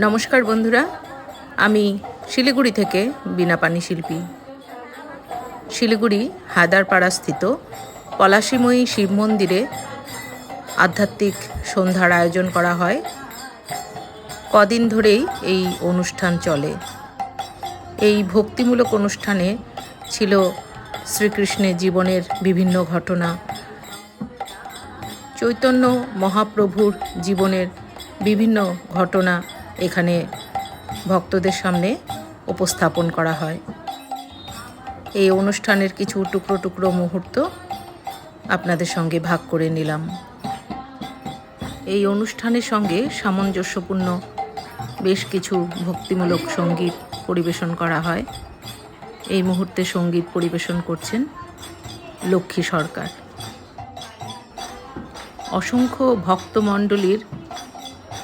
নমস্কার বন্ধুরা, আমি শিলিগুড়ি থেকে বীণাপানি শিল্পী। শিলিগুড়ি হায়দারপাড়া স্থিত পলাশিময়ী শিব মন্দিরে আধ্যাত্মিক সন্ধ্যার আয়োজন করা হয়। কদিন ধরেই এই অনুষ্ঠান চলে। এই ভক্তিমূলক অনুষ্ঠানে ছিল শ্রীকৃষ্ণের জীবনের বিভিন্ন ঘটনা। চৈতন্য মহাপ্রভুর জীবনের বিভিন্ন ঘটনা। এখানে ভক্তদের সামনে উপস্থাপন করা হয়। এই অনুষ্ঠানের কিছু টুকরো টুকরো মুহূর্ত আপনাদের সঙ্গে ভাগ করে নিলাম। এই অনুষ্ঠানের সঙ্গে সামঞ্জস্যপূর্ণ বেশ কিছু ভক্তিমূলক সংগীত পরিবেশন করা হয়। এই মুহূর্তে সংগীত পরিবেশন করছেন লক্ষ্মী সরকার। অসংখ্য ভক্তমণ্ডলীর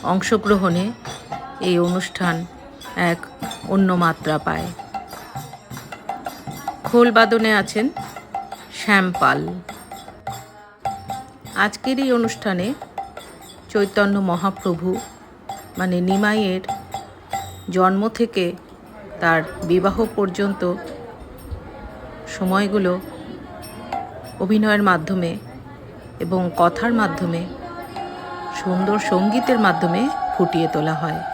অংশগ্রহণে এই অনুষ্ঠান এক অন্য মাত্রা পায়। খোলবাদনে আছেন শ্যাম পাল আজকের এই অনুষ্ঠানে চৈতন্য মহাপ্রভু মানে নিমাইয়ের জন্ম থেকে তার বিবাহ পর্যন্ত সময়গুলো অভিনয়ের মাধ্যমে এবং কথার মাধ্যমে, সুন্দর সঙ্গীতের মাধ্যমে ফুটিয়ে তোলা হয়।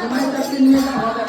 নিমাই নিয়ে যাওয়া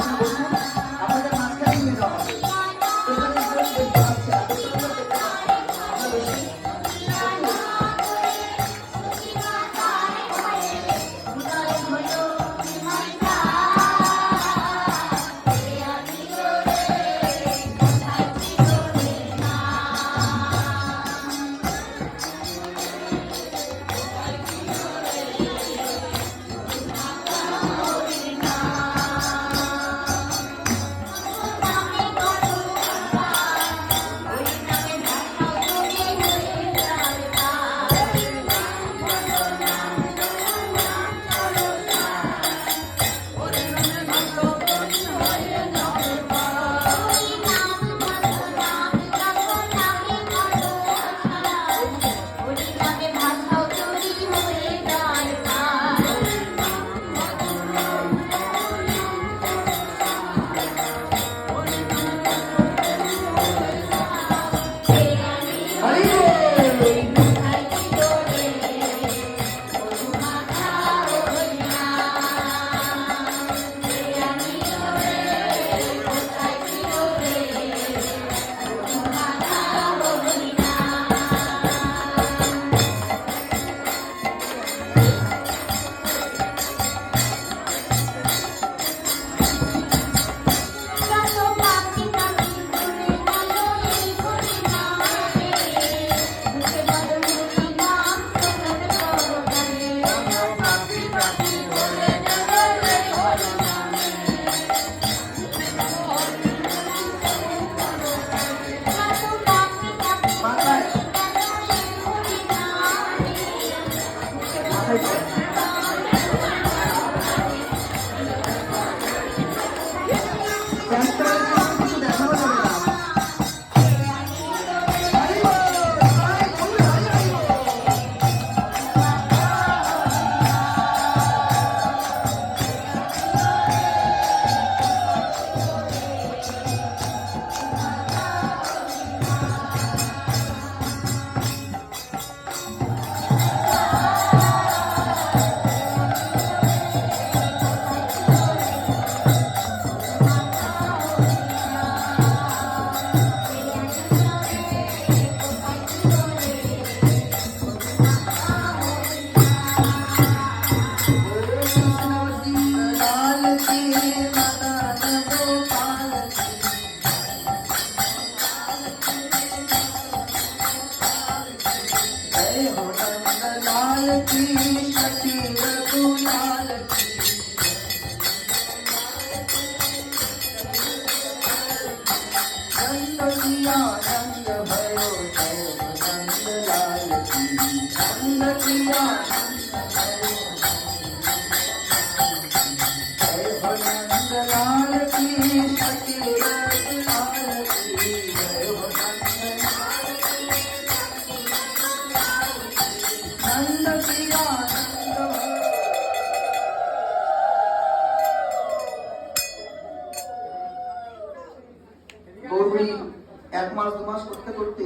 এক মাস, দু মাস করতে করতে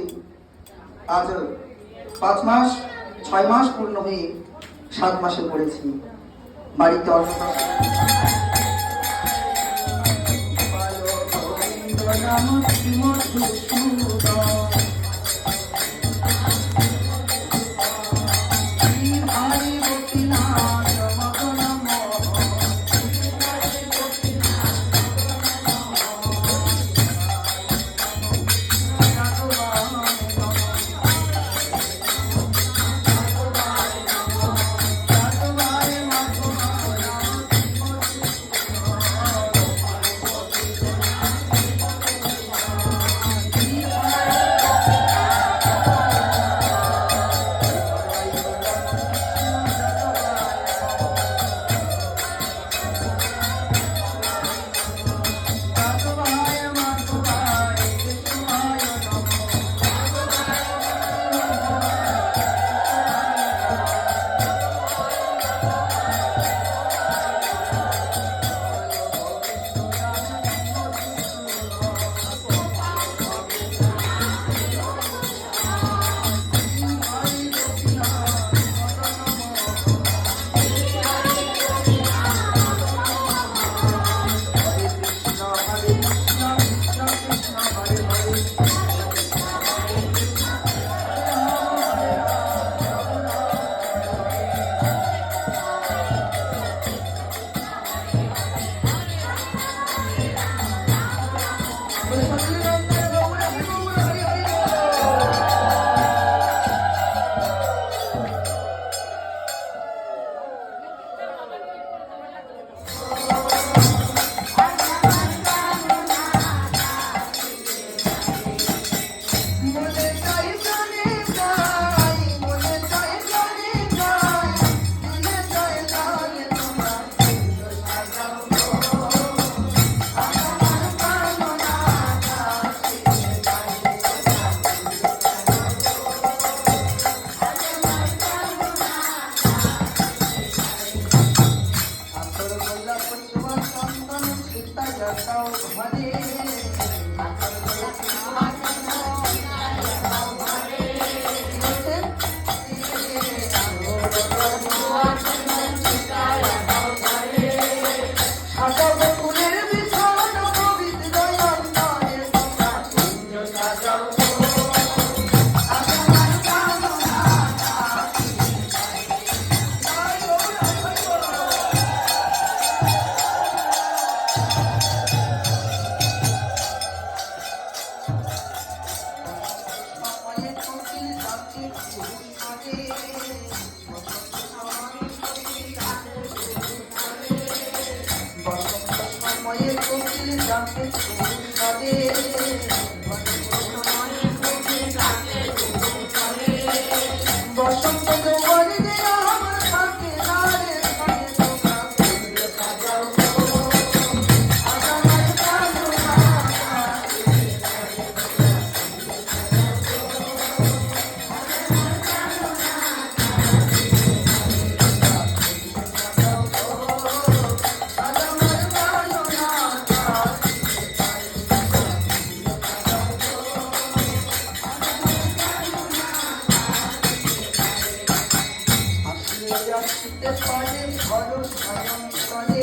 আজ পাঁচ মাস, ছয় মাস পূর্ণ হয়ে সাত মাসে পড়েছি। বাড়িতে অর্থ রাম শ্রীমধু করে স্বয়ং করে